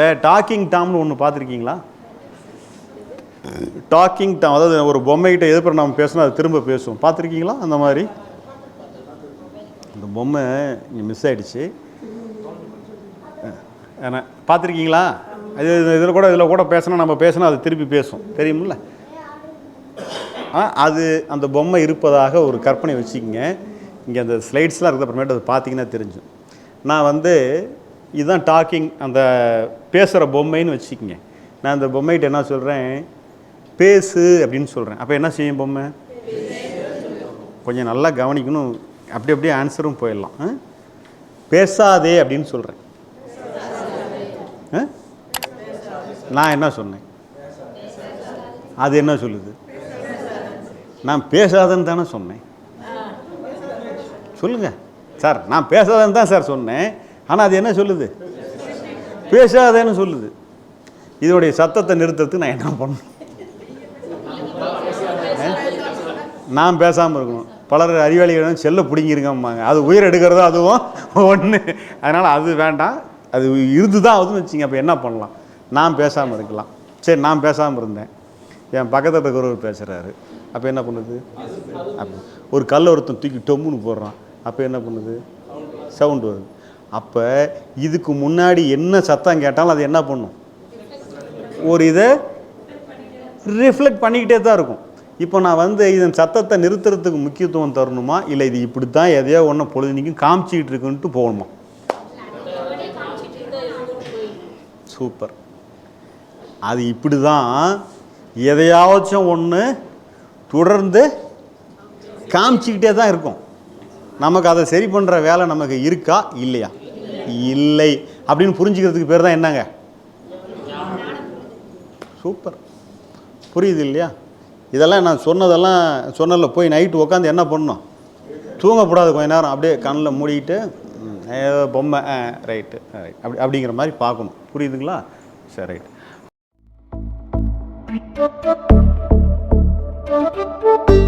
Docking டாம்னு ஒன்று பார்த்துருக்கீங்களா? Docking Tom அதாவது ஒரு பொம்மைகிட்ட எதிர்ப்பு நம்ம பேசணும் அது திரும்ப பேசுவோம். பார்த்துருக்கீங்களா? அந்த மாதிரி? அந்த பொம்மை இங்கே மிஸ் ஆகிடுச்சு ஏன்னா பார்த்துருக்கீங்களா? அது இதில் கூட இதில் கூட பேசினா நம்ம பேசினா அது திருப்பி பேசும். தெரியுமில்ல? ஆ அது அந்த பொம்மை இருப்பதாக ஒரு கற்பனை வச்சுக்கிங்க. இங்கே அந்த ஸ்லைட்ஸ்லாம் இருக்குது அப்புறமேட்டு அது பார்த்தீங்கன்னா தெரிஞ்சும். நான் வந்து இதுதான் டாக்கிங் அந்த பேசுகிற பொம்மைன்னு வச்சுக்கிங்க. நான் அந்த பொம்மைகிட்ட என்ன சொல்கிறேன் பேசு அப்படின்னு சொல்கிறேன் அப்போ என்ன செய்யும் பொம்மை? கொஞ்சம் நல்லா கவனிக்கணும். அப்படி அப்படியே ஆன்சரும் போயிடலாம். ஆ? பேசாதே அப்படின்னு சொல்கிறேன் ஆ? நான் என்ன சொன்னேன்? அது என்ன சொல்லுது? நான் பேசாதன்னு தானே சொன்னேன். சொல்லுங்க. சார் நான் பேசாதன்னு தான் சார் சொன்னேன். ஆனால் அது என்ன சொல்லுது? பேசாதேன்னு சொல்லுது. இதோடைய சத்தத்தை நிறுத்துறதுக்கு நான் என்ன பண்ணணும்? நான் பேசாமல் இருக்கணும். பலர் அறிவாளிகளிடம் செல்ல பிடிங்கிருக்கம்பாங்க. அது உயிர் எடுக்கிறதோ அதுவும்? ஒன்று அதனால் அது வேண்டாம். அது இருந்து தான் ஆகுதுன்னு வச்சுங்க அப்போ என்ன பண்ணலாம்? நான் பேசாமல் இருக்கலாம். சரி நான் பேசாமல் இருந்தேன். என் பக்கத்தில் இருக்கிறவர் பேசுகிறாரு அப்போ என்ன பண்ணுது? அப்ப ஒரு கல்லை ஒருத்தன் தூக்கி டொம்முன்னு போடுறான். அப்போ என்ன பண்ணுது? சவுண்டு வருது. அப்போ இதுக்கு முன்னாடி என்ன சத்தம் கேட்டாலும் அது என்ன பண்ணும்? ஒரு இதை ரிஃப்ளெக்ட் பண்ணிக்கிட்டே தான் இருக்கும். இப்போ நான் வந்து இதன் சத்தத்தை நிறுத்துறதுக்கு முக்கியத்துவம் தரணுமா? இல்லை இது இப்படி தான் எதையோ ஒன்று பொழுதுனிக்கும் காமிச்சிக்கிட்டு இருக்குன்ட்டு போகணுமா? சூப்பர். அது இப்படி தான் எதையாச்சும் ஒன்று தொடர்ந்து காமிச்சிக்கிட்டே தான் இருக்கும். நமக்கு அதை சரி பண்ணுற வேலை நமக்கு இருக்கா? இல்லையா? இல்லை. அப்படின்னு புரிஞ்சுக்கிறதுக்கு பேர் தான் என்னங்க? சூப்பர். புரியுது இல்லையா? இதெல்லாம் நான் சொன்னதெல்லாம் சொன்னதில் போய் நைட்டு உட்காந்து என்ன பண்ணணும்? தூங்கக்கூடாது கொஞ்ச நேரம். அப்படியே கண்ணில் மூடிக்கிட்டு ஏதோ பொம்மை ரைட்டு ரைட் அப்படி அப்படிங்கிற மாதிரி பார்க்கணும். புரியுதுங்களா? சரி ரைட் Thank you.